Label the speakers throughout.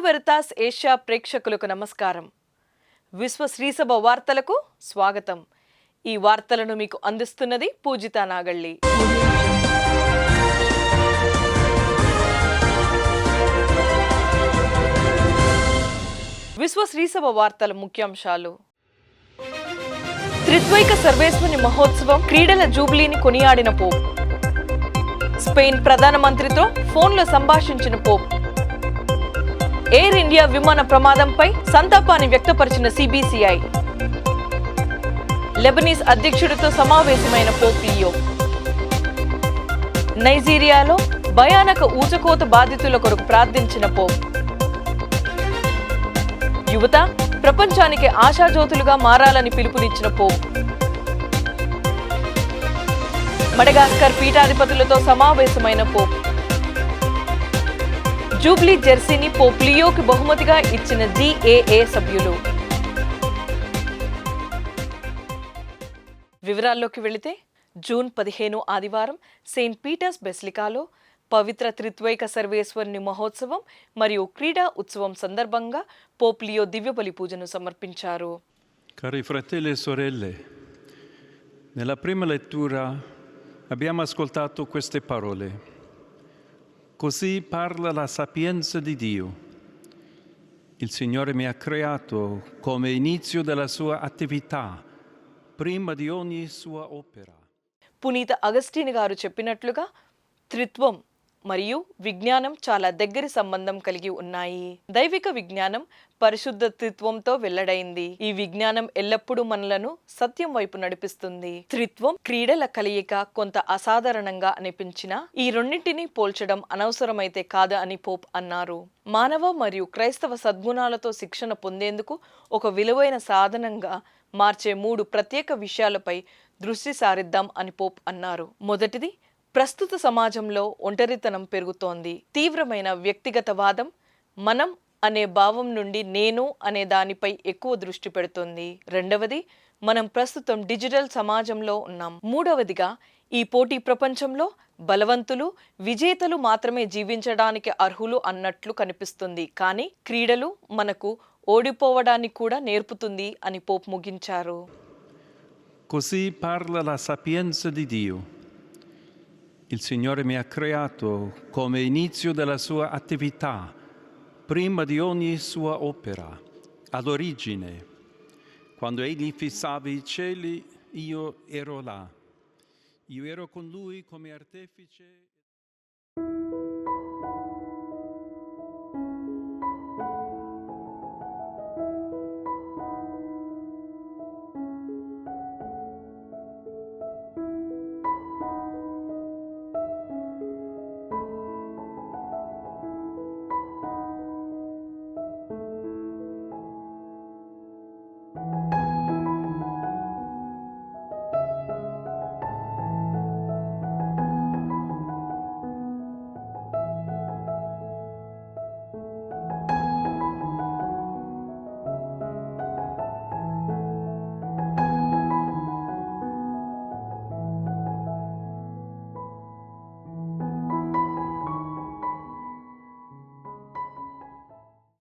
Speaker 1: Veritas Asia ప్రేక్షకులకు నమస్కారం. విశ్వ శ్రీసభ వార్తలకు స్వాగతం. ఈ వార్తలను మీకు అందిస్తున్నది పూజిత నాగళ్ళి. విశ్వ శ్రీసభ వార్తల ముఖ్యాంశాలు. త్రిద్వైక సర్వేశ్వని మహోత్సవం క్రీడల జూబ్లీని కొనియాడిన పోప్. స్పెయిన్ ప్రధానమంత్రితో ఫోన్లో సంభాషించిన పోప్. ఎయిర్ ఇండియా విమాన ప్రమాదంపై సంతాపాన్ని వ్యక్తపరిచిన సిబిసిఐ. లెబనీస్ అధ్యక్షుడితో సమావేశమైన పోప్ నైజీరియాలో భయానక ఊచకోత బాధితుల కొరకు ప్రార్థించిన పోప్ యువత ప్రపంచానికి ఆశాజ్యోతులుగా మారాలని పిలుపునిచ్చిన పోప్ మడగాస్కర్ పీఠాధిపతులతో సమావేశమైన పోప్ జూబ్లీ జెర్సీని పోప్ లియోకి బహుమతిగా ఇచ్చిన జీఏఏ సభ్యులు వివరాల్లోకి వెళితే జూన్ పదిహేను ఆదివారం సెయింట్ పీటర్స్ బెస్లికాలో పవిత్ర త్రిత్వైక సర్వేశ్వరుని మహోత్సవం మరియు క్రీడా ఉత్సవం సందర్భంగా పోప్ లియో దివ్యబలి పూజను సమర్పించారు
Speaker 2: Cari fratelli e sorelle, nella prima lettura abbiamo ascoltato queste parole. Così parla la sapienza di Dio. Il Signore mi ha creato come inizio della sua attività, prima di ogni sua opera.
Speaker 1: పునీత Augustine గారు చెప్పినట్లుగా త్రిత్వం మరియు విజ్ఞానం చాలా దగ్గరి సంబంధం కలిగి ఉన్నాయి. దైవిక విజ్ఞానం పరిశుద్ధ త్రిత్వంతో వెల్లడైంది. ఈ విజ్ఞానం ఎల్లప్పుడూ మనలను సత్యం వైపు నడిపిస్తుంది. త్రిత్వం క్రీడల కలయిక కొంత అసాధారణంగా అనిపించిన ఈ రెండింటిని పోల్చడం అనవసరమైతే కాదు అని పోప్ అన్నారు. మానవ మరియు క్రైస్తవ సద్గుణాలతో శిక్షణ పొందేందుకు ఒక విలువైన సాధనంగా మార్చే మూడు ప్రత్యేక విషయాలపై దృష్టి సారిద్దాం అని పోప్ అన్నారు. మొదటిది ప్రస్తుత సమాజంలో ఒంటరితనం పెరుగుతోంది. తీవ్రమైన వ్యక్తిగతవాదం మనం అనే భావం నుండి నేను అనే దానిపై ఎక్కువ దృష్టి పెడుతుంది. రెండవది మనం ప్రస్తుతం డిజిటల్ సమాజంలో ఉన్నాం. మూడవదిగా ఈ పోటీ ప్రపంచంలో బలవంతులు విజేతలు మాత్రమే జీవించడానికి అర్హులు అన్నట్లు కనిపిస్తుంది. కానీ క్రీడలు మనకు ఓడిపోవడానికి కూడా నేర్పుతుంది అని పోప్ ముగించారు.
Speaker 2: Così parla la sapienza di Dio. Il Signore mi ha creato come inizio della sua attività, prima di ogni sua opera, all'origine. Quando Egli fissava i cieli, io ero là. Io ero con Lui come artefice.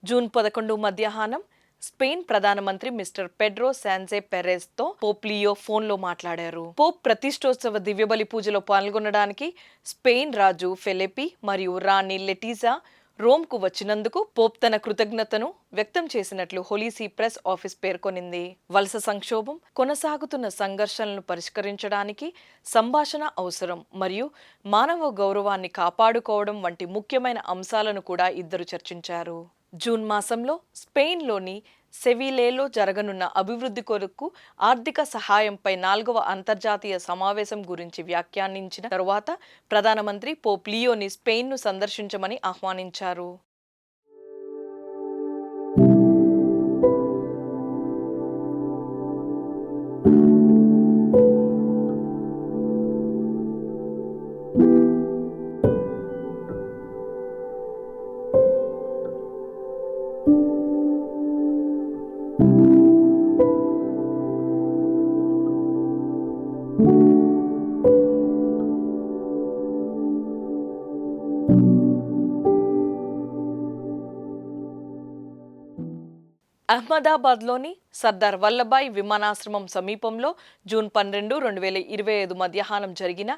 Speaker 1: June పదకొండు మధ్యాహ్నం Spain ప్రధానమంత్రి mister Pedro Sanchez పెరెజ్తో pope Leo ఫోన్లో మాట్లాడారు. Pope ప్రతిష్టోత్సవ దివ్యబలి పూజలో పాల్గొనడానికి Spain రాజు ఫెలిపి మరియు రాణి లెటీజా రోమ్కు వచ్చినందుకు పోప్ తన కృతజ్ఞతను వ్యక్తం చేసినట్లు హోలీసీ ప్రెస్ ఆఫీస్ పేర్కొనింది. వలస సంక్షోభం కొనసాగుతున్న సంఘర్షణలను పరిష్కరించడానికి సంభాషణ అవసరం మరియు మానవ గౌరవాన్ని కాపాడుకోవడం వంటి ముఖ్యమైన అంశాలను కూడా ఇద్దరు చర్చించారు. జూన్ మాసంలో స్పెయిన్లోని సెవిలేలో జరగనున్న అభివృద్ధి కొరకు ఆర్థిక సహాయంపై నాలుగవ అంతర్జాతీయ సమావేశం గురించి వ్యాఖ్యానించిన తరువాత ప్రధానమంత్రి పోప్ లియోని స్పెయిన్ను సందర్శించమని ఆహ్వానించారు. అహ్మదాబాద్లోని సర్దార్ వల్లభాయ్ విమానాశ్రమం సమీపంలో జూన్ పన్నెండు రెండు వేల ఇరవై ఐదు మధ్యాహ్నం జరిగిన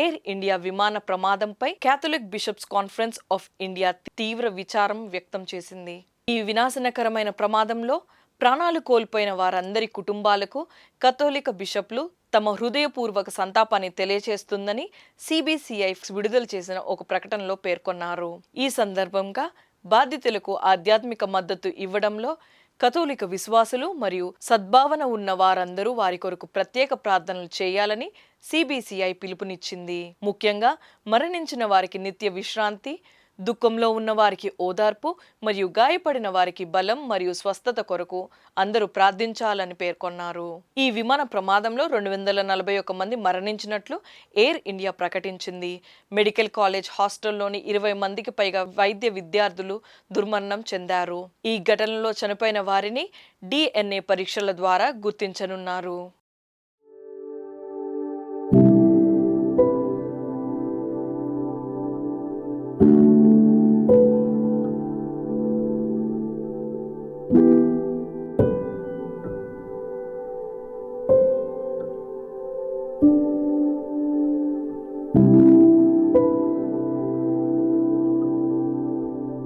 Speaker 1: ఎయిర్ ఇండియా విమాన ప్రమాదంపై Catholic bishops conference of India తీవ్ర విచారం వ్యక్తం చేసింది. ఈ వినాశనకరమైన ప్రమాదంలో ప్రాణాలు కోల్పోయిన వారందరి కుటుంబాలకు కథోలిక బిషప్లు తమ హృదయపూర్వక సంతాపాన్ని తెలియజేస్తుందని సిబిసిఐ విడుదల చేసిన ఒక ప్రకటనలో పేర్కొన్నారు. ఈ సందర్భంగా బాధితులకు ఆధ్యాత్మిక మద్దతు ఇవ్వడంలో కథోలిక విశ్వాసులు మరియు సద్భావన ఉన్న వారందరూ వారి కొరకు ప్రత్యేక ప్రార్థనలు చేయాలని సిబిసిఐ పిలుపునిచ్చింది. ముఖ్యంగా మరణించిన వారికి నిత్య విశ్రాంతి దుఃఖంలో ఉన్న వారికి ఓదార్పు మరియు గాయపడిన వారికి బలం మరియు స్వస్థత కొరకు అందరూ ప్రార్థించాలని పేర్కొన్నారు. ఈ విమాన ప్రమాదంలో రెండు వందల నలభై ఒక మంది మరణించినట్లు ఎయిర్ ఇండియా ప్రకటించింది. మెడికల్ కాలేజ్ హాస్టల్లోని ఇరవై మందికి పైగా వైద్య విద్యార్థులు దుర్మరణం చెందారు. ఈ ఘటనలో చనిపోయిన వారిని డిఎన్ఏ పరీక్షల ద్వారా గుర్తించనున్నారు.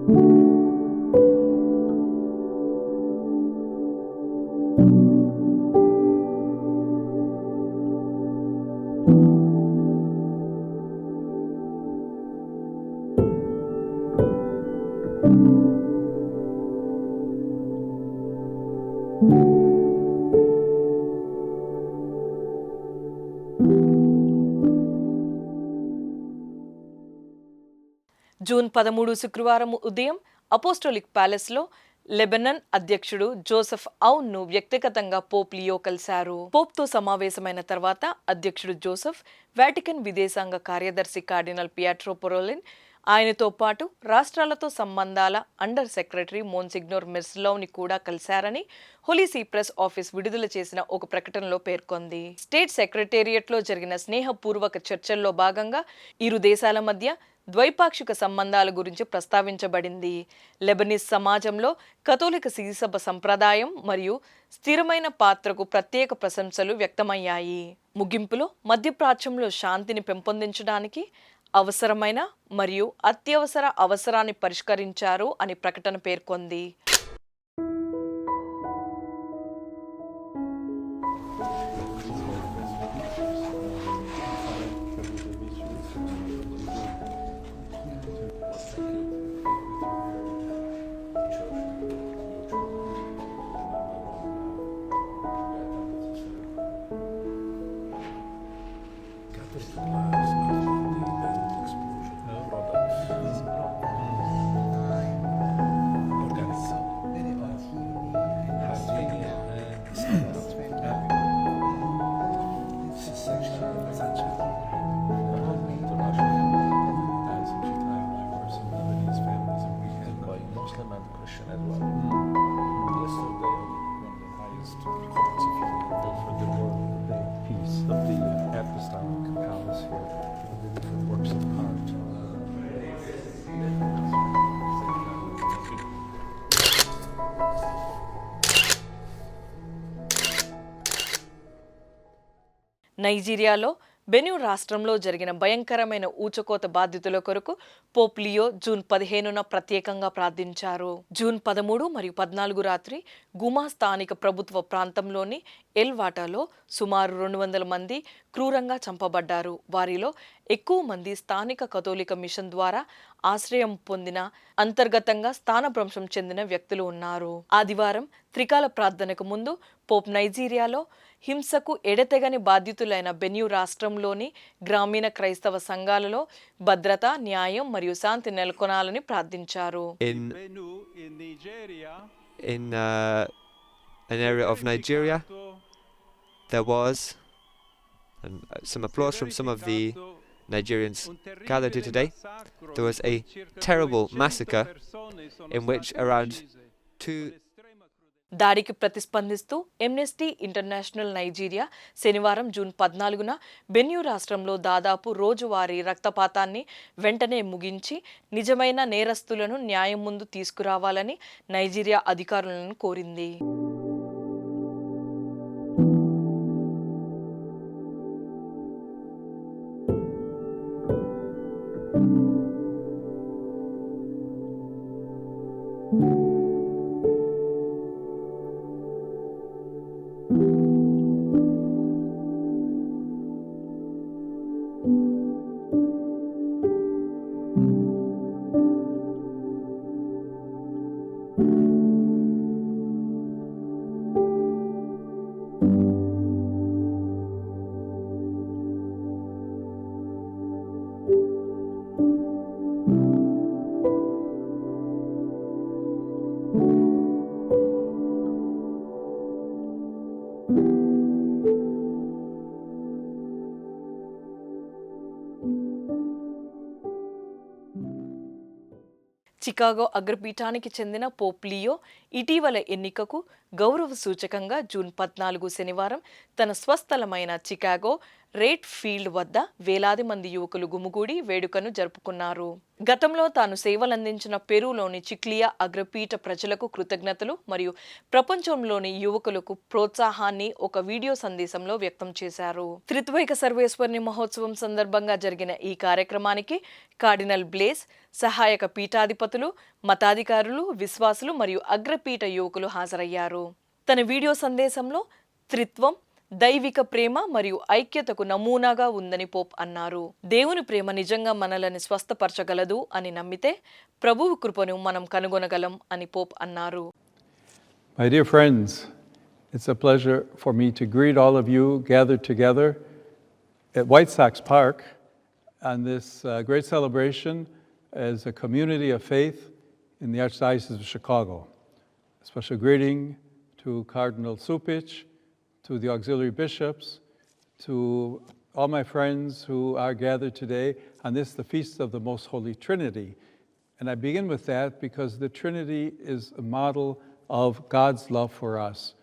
Speaker 1: thank you. జూన్ పదమూడు శుక్రవారం ఉదయం అపోస్టోలిక్ ప్యాలెస్లో లెబనన్ అధ్యక్షుడు జోసెఫ్ ఔన్ను వ్యక్తిగతంగా పోప్ లియో కలిశారు. పోప్తో సమావేశమైన తర్వాత అధ్యక్షుడు జోసెఫ్ వాటికన్ విదేశాంగ కార్యదర్శి కార్డినల్ పియాట్రో పొరోలిన్ ఆయనతో పాటు రాష్ట్రాలతో సంబంధాల అండర్ సెక్రటరీ మోన్సిగ్నోర్ మెర్స్లోని కూడా కలిశారని హోలీ సీప్రెస్ ఆఫీస్ విడుదల చేసిన ఒక ప్రకటనలో పేర్కొంది. స్టేట్ సెక్రటేరియట్లో జరిగిన స్నేహపూర్వక చర్చల్లో భాగంగా ఇరు దేశాల మధ్య ద్వైపాక్షిక సంబంధాల గురించి ప్రస్తావించబడింది. లెబనీస్ సమాజంలో కథోలిక సిరిసభ సంప్రదాయం మరియు స్థిరమైన పాత్రకు ప్రత్యేక ప్రశంసలు వ్యక్తమయ్యాయి. ముగింపులో మధ్యప్రాచ్యంలో శాంతిని పెంపొందించడానికి అవసరమైన మరియు అత్యవసర అవసరాన్ని పరిష్కరించారు అని ప్రకటన పేర్కొంది. నైజీరియాలో బెన్యూ రాష్ట్రంలో జరిగిన భయంకరమైన ఊచకోత బాధితుల కొరకు పోప్ లియో జూన్ పదిహేనున ప్రత్యేకంగా ప్రార్థించారు. జూన్ పదమూడు మరియు పద్నాలుగు రాత్రి గుమా స్థానిక ప్రభుత్వ ప్రాంతంలోని ఎల్వాటాలో సుమారు రెండు వందల మంది క్రూరంగా చంపబడ్డారు. వారిలో ఎక్కువ మంది స్థానిక కథోలిక మిషన్ ద్వారా ఆశ్రయం పొందిన అంతర్గతంగా స్థానభ్రంశం చెందిన వ్యక్తులు ఉన్నారు. ఆదివారం త్రికాల ప్రార్థనకు ముందు పోప్ నైజీరియాలో హింసకు ఎడతెగని బాధితులైన బెన్యూ రాష్ట్రంలోని గ్రామీణ క్రైస్తవ సంఘాలలో భద్రత న్యాయం మరియు శాంతి నెలకొనాలని ప్రార్థించారు
Speaker 3: in uh, an area of Nigeria. There was and some applause from some of the Nigerians gathered here today. There was a terrible massacre in which around two
Speaker 1: దాడికి ప్రతిస్పందిస్తూ ఎమ్నెస్టీ ఇంటర్నేషనల్ నైజీరియా శనివారం June పద్నాలుగున Benue రాష్ట్రంలో దాదాపు రోజువారీ రక్తపాతాన్ని వెంటనే ముగించి నిజమైన నేరస్తులను న్యాయం ముందు తీసుకురావాలని నైజీరియా అధికారులను కోరింది. చికాగో అగ్రపీఠానికి చెందిన పోప్ లియో ఇటీవల ఎన్నికకు గౌరవ సూచకంగా జూన్ పద్నాలుగు శనివారం తన స్వస్థలమైన చికాగో రేట్ ఫీల్డ్ వద్ద వేలాది మంది యువకులు గుమిగూడి వేడుకను జరుపుకున్నారు. గతంలో తాను సేవలందించిన పెరూలోని చిక్లియా అగ్రపీఠ ప్రజలకు కృతజ్ఞతలు మరియు ప్రపంచంలోని యువకులకు ప్రోత్సాహాన్ని ఒక వీడియో సందేశంలో వ్యక్తం చేశారు. త్రిత్వైక సర్వేశ్వరుని మహోత్సవం సందర్భంగా జరిగిన ఈ కార్యక్రమానికి కార్డినల్ బ్లేస్ సహాయక పీఠాధిపతులు మతాధికారులు విశ్వాసులు మరియు అగ్రపీఠ యువకులు హాజరయ్యారు. తన వీడియో సందేశంలో త్రిత్వం దైవిక ప్రేమ మరియు ఐక్యతకు నమూనాగా ఉందని పోప్ అన్నారు దేవుని ప్రేమ నిజంగా మనల్ని స్వస్థపరచగలదు అని నమ్మితే ప్రభువు కృపను మనం కనుగొనగలం అని పోప్ అన్నారు
Speaker 2: My dear friends, it's a pleasure for me to greet all of you gathered together at White Sox Park on this uh, great celebration as a community of faith in the Archdiocese of Chicago. A special greeting to Cardinal Supich, to the auxiliary bishops, to all my friends who are gathered today on this, the Feast of the Most Holy Trinity. And I begin with that because the Trinity is a model of God's love for us.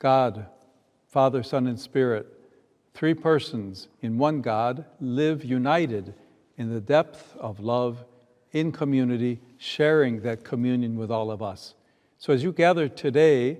Speaker 2: God, Father, Son, and Spirit, three persons in one God, live united in the depth of love in community, sharing that communion with all of us. So as you gather today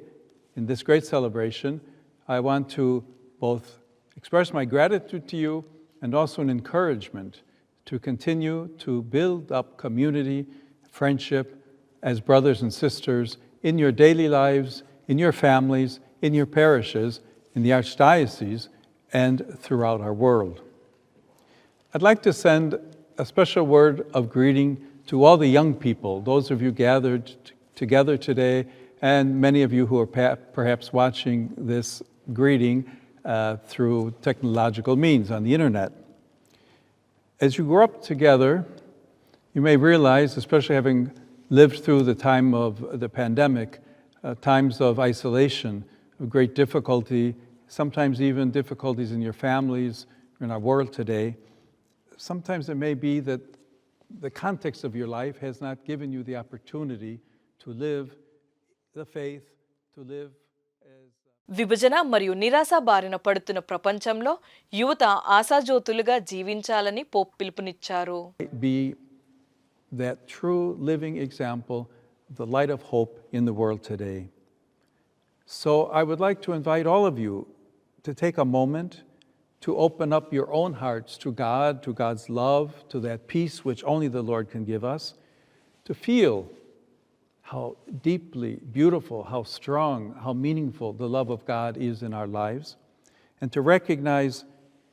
Speaker 2: in this great celebration, I want to both express my gratitude to you and also an encouragement to continue to build up community, friendship as brothers and sisters in your daily lives, in your families, in your parishes, in the Archdiocese, and throughout our world. I'd like to send a special word of greeting to all the young people, those of you gathered t- together today, and many of you who are perhaps watching this greeting uh, through technological means on the internet. As you grow up together, you may realize, especially having lived through the time of the pandemic, uh, times of isolation, of great difficulty, sometimes even difficulties in your families, in our world today, sometimes it may be that the context of your life has not given you the opportunity to live
Speaker 1: విభజన మరియు నిరాశ బారిన పడుతున్న ప్రపంచంలో యువత ఆశాజ్యోతులుగా జీవించాలని Pope పిలుపునిచ్చారు
Speaker 2: be that true living example of the light of hope in the world today. So I would like to invite all of you to take a moment to open up your own hearts to God, to God's love, to that peace which only the Lord can give us, to feel how deeply beautiful, how strong, how meaningful the love of God is in our lives, and to recognize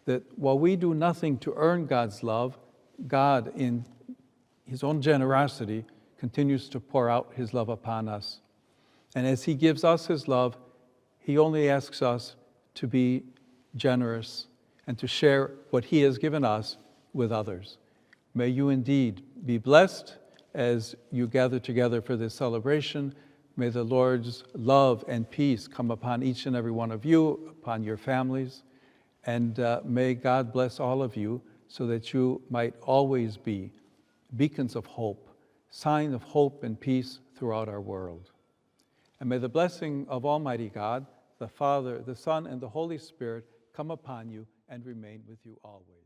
Speaker 2: that while we do nothing to earn God's love, God, in His own generosity, continues to pour out His love upon us. And as He gives us His love, He only asks us to be generous and to share what He has given us with others. May you indeed be blessed as you gather together for this celebration. May the Lord's love and peace come upon each and every one of you, upon your families, and uh, may God bless all of you so that you might always be beacons of hope, sign of hope and peace throughout our world. And may the blessing of Almighty God, the Father, the Son, and the Holy Spirit come upon you and remain with you always.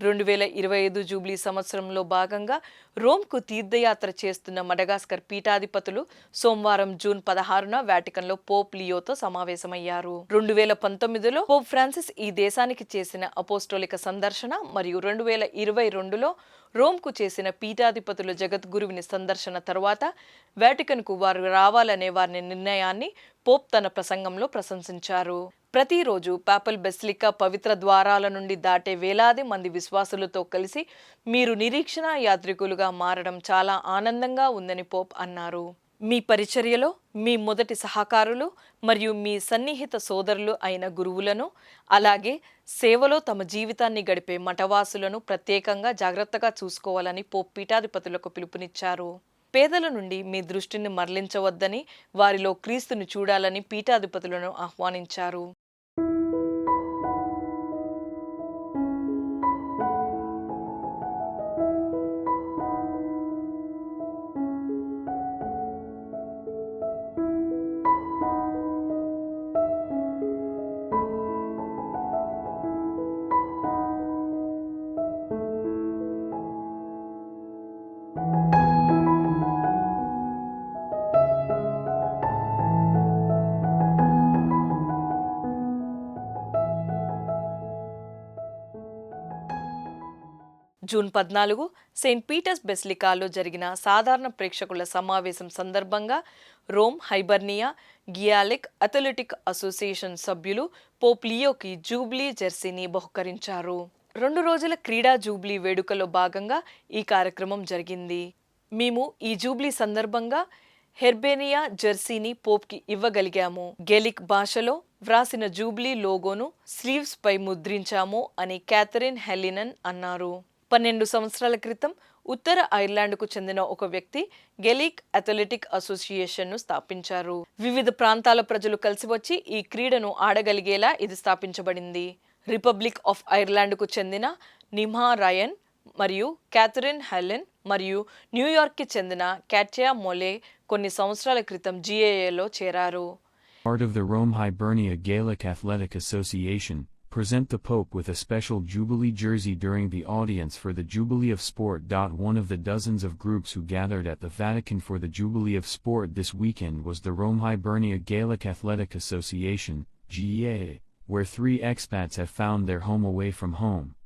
Speaker 1: రెండు వేల ఇరవై ఐదు Jubilee సంవత్సరంలో భాగంగా రోమ్కు తీర్థయాత్ర చేస్తున్న Madagascar పీఠాధిపతులు సోమవారం జూన్ పదహారున వాటికన్లో పోప్ లియోతో సమావేశమయ్యారు. రెండు వేల పంతొమ్మిదిలో పోప్ ఫ్రాన్సిస్ ఈ దేశానికి చేసిన అపోస్టోలిక సందర్శన మరియు రెండు వేల ఇరవై రెండులో రోమ్కు చేసిన పీఠాధిపతుల జగద్గురువిని సందర్శన తరువాత వాటికన్కు వారు రావాలనే వారి నిర్ణయాన్ని పోప్ తన ప్రసంగంలో ప్రశంసించారు. ప్రతిరోజు పాపల్ బెస్లికా పవిత్ర ద్వారాల నుండి దాటే వేలాది మంది విశ్వాసులతో కలిసి మీరు నిరీక్షణ యాత్రికులుగా మారడం చాలా ఆనందంగా ఉందని పోప్ అన్నారు. మీ పరిచర్యలో మీ మొదటి సహకారులు మరియు మీ సన్నిహిత సోదరులు అయిన గురువులను అలాగే సేవలో తమ జీవితాన్ని గడిపే మఠవాసులను ప్రత్యేకంగా జాగ్రత్తగా చూసుకోవాలని పోప్ పీఠాధిపతులకు పిలుపునిచ్చారు. పేదల నుండి మీ దృష్టిని మరలించవద్దని వారిలో క్రీస్తుని చూడాలని పీఠాధిపతులను ఆహ్వానించారు. జూన్ పద్నాలుగు సెయింట్ పీటర్స్ బెస్లికాలో జరిగిన సాధారణ ప్రేక్షకుల సమావేశం సందర్భంగా Rome Hibernia Gaelic athletic association సభ్యులు పోప్ లియోకి జూబ్లీ జెర్సీని బహుకరించారు. రెండు రోజుల క్రీడా జూబ్లీ వేడుకలో భాగంగా ఈ కార్యక్రమం జరిగింది. మేము ఈ జూబ్లీ సందర్భంగా హెర్బేనియా జెర్సీని పోప్కి ఇవ్వగలిగాము. గెలిక్ భాషలో వ్రాసిన జూబ్లీ లోగోను స్లీవ్స్ పై ముద్రించాము అని క్యాథరిన్ హెలినన్ అన్నారు. పన్నెండు సంవత్సరాల క్రితం ఉత్తర ఐర్లాండ్కు చెందిన ఒక వ్యక్తి గెలిక్ అథ్లెటిక్ అసోసియేషన్ను స్థాపించారు. వివిధ ప్రాంతాల ప్రజలు కలిసి వచ్చి ఈ క్రీడను ఆడగలిగేలా ఇది స్థాపించబడింది. రిపబ్లిక్ ఆఫ్ ఐర్లాండ్కు చెందిన నిమా రయన్ మరియు క్యాథరిన్ హెలెన్ మరియు న్యూయార్క్కి చెందిన క్యాట్యా మొలే కొన్ని సంవత్సరాల క్రితం జిఏఏలో చేరారు.
Speaker 4: Part of the Rome Hibernia Gaelic Athletic Association, present the Pope with a special Jubilee jersey during the audience for the Jubilee of Sport. One of the dozens of groups who gathered at the Vatican for the Jubilee of Sport this weekend was the Rome Hibernia Gaelic Athletic Association, GEA, where three expats have found their home away from home.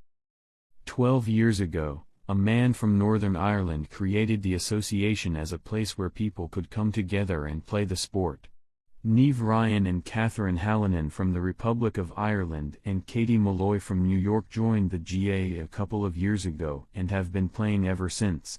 Speaker 4: Twelve years ago, a man from Northern Ireland created the association as a place where people could come together and play the sport. Neve Ryan and Catherine Hallinan from the Republic of Ireland and Katie Malloy from New York joined the GA a couple of years ago and have been playing ever since.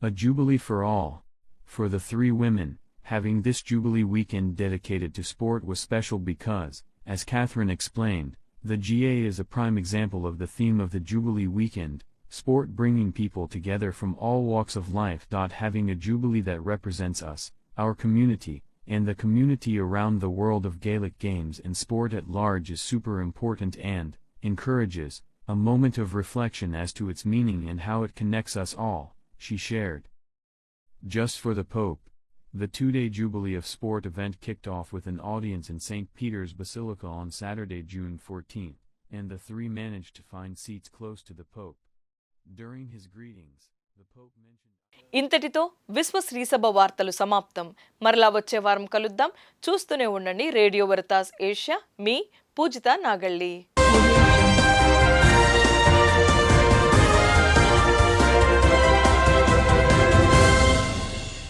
Speaker 4: A Jubilee for all. For the three women, having this Jubilee weekend dedicated to sport was special because, as Catherine explained, the GA is a prime example of the theme of the Jubilee weekend, sport bringing people together from all walks of life. Having a Jubilee that represents us, our community, and the community around the world of Gaelic games and sport at large is super important and encourages a moment of reflection as to its meaning and how it connects us all, she shared. Just for the Pope, the two day Jubilee of Sport event kicked off with an audience in St. Peter's Basilica on Saturday, June 14, and the three managed to find seats close to the Pope. During his greetings, the Pope mentioned.
Speaker 1: ఇంతటితో విశ్వ శ్రీసభ వార్తలు సమాప్తం. మరలా వచ్చే వారం కలుద్దాం. చూస్తూనే ఉండండి రేడియో వరతాస్ ఏషియా. మీ పూజిత నాగళ్ళి.